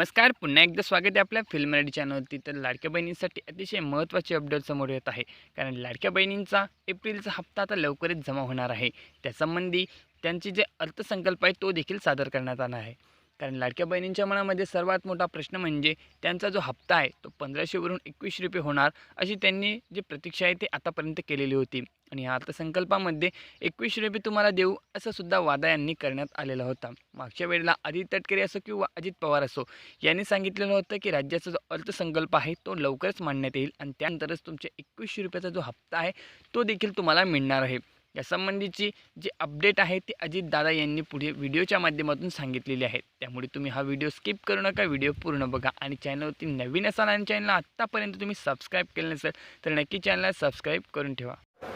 नमस्कार. पुन्हा एकदा स्वागत आहे आपल्या फिल्म रेडी चॅनलवरती. तर लाडक्या बहिणींसाठी अतिशय महत्त्वाचे अपडेट समोर येत आहे. कारण लाडक्या बहिणींचा एप्रिलचा हप्ता आता लवकरच जमा होणार आहे. त्यासंबंधी त्यांचे जे अर्थसंकल्प आहे तो देखील सादर करण्यात आला आहे. कारण लाडक्या बहिणींच्या मनामध्ये सर्वात मोठा प्रश्न म्हणजे त्यांचा जो हप्ता आहे तो पंधराशेवरून एकवीसशे रुपये होणार अशी त्यांनी जी प्रतीक्षा आहे ती आतापर्यंत केलेली होती. आणि या अर्थसंकल्पामध्ये एकवीसशे रुपये तुम्हाला देऊ असा सुद्धा वादा यांनी करण्यात आलेला होता. मागच्या वेळेला आदित्य तटकरे असो किंवा अजित पवार असो यांनी सांगितलेलं होतं की राज्याचा जो अर्थसंकल्प आहे तो लवकरच मांडण्यात येईल आणि त्यानंतरच तुमच्या एकवीसशे रुपयाचा जो हप्ता आहे तो देखील तुम्हाला मिळणार आहे. यासंबंधीची जी अपडेट आहे ती अजितदादा यांनी पुढे व्हिडिओच्या माध्यमातून सांगितलेली आहे. त्यामुळे तुम्ही हा व्हिडिओ स्किप करू नका व्हिडिओ पूर्ण बघा आणि चॅनलवरती नवीन असाल आणि चॅनलला आत्तापर्यंत तुम्ही सबस्क्राईब केलं नसेल तर नक्की चॅनलला सबस्क्राईब करून ठेवा.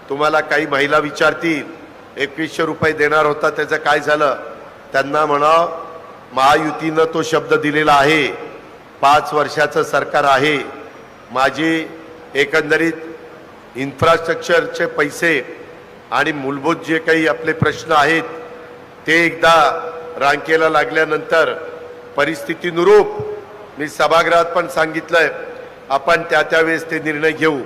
तुम्हाला काही महिला विचारतील एकवीसशे रुपये देणार होता त्याचं काय झालं? त्यांना म्हणा महायुतीनं तो शब्द दिलेला आहे पाच वर्षाचं सरकार आहे माझी एकंदरीत इन्फ्रास्ट्रक्चरचे पैसे आणि मूलभूत जे काही आपले प्रश्न आहेत ते एकदा रांकेला लागल्यानंतर परिस्थितीनुरूप मी सभागृहात पण सांगितलंय आपण त्या त्यावेळेस ते निर्णय घेऊ.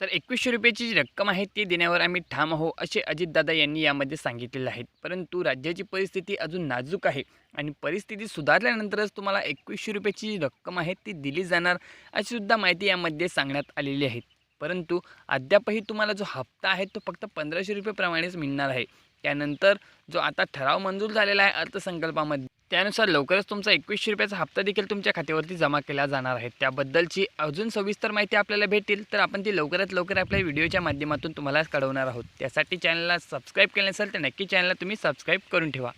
तर एकवीसशे रुपयाची जी रक्कम आहे ती देण्यावर आम्ही ठाम आहो असे अजितदादा यांनी यामध्ये सांगितलेले आहेत. परंतु राज्याची परिस्थिती अजून नाजूक आहे आणि परिस्थिती सुधारल्यानंतरच तुम्हाला एकवीसशे रुपयाची जी रक्कम आहे ती दिली जाणार अशी सुद्धा माहिती यामध्ये सांगण्यात आलेली आहे. परंतु अद्यापही तुम्हाला जो हप्ता आहे तो फक्त पंधराशे रुपयेप्रमाणेच मिळणार आहे. त्यानंतर जो आता ठराव मंजूर झालेला आहे अर्थसंकल्पामध्ये त्यानुसार लवकरच तुमचा एकवीसशे रुपयाचा हप्ता देखील तुमच्या खात्यावरती जमा केला जाणार आहे. त्याबद्दलची अजून सविस्तर माहिती आपल्याला भेटेल तर आपण ती लवकरात लवकर आपल्या व्हिडिओच्या माध्यमातून तुम्हाला कळवणार आहोत. त्यासाठी चॅनलला सबस्क्राईब केलं नसेल तर नक्की चॅनलला तुम्ही सबस्क्राईब करून ठेवा.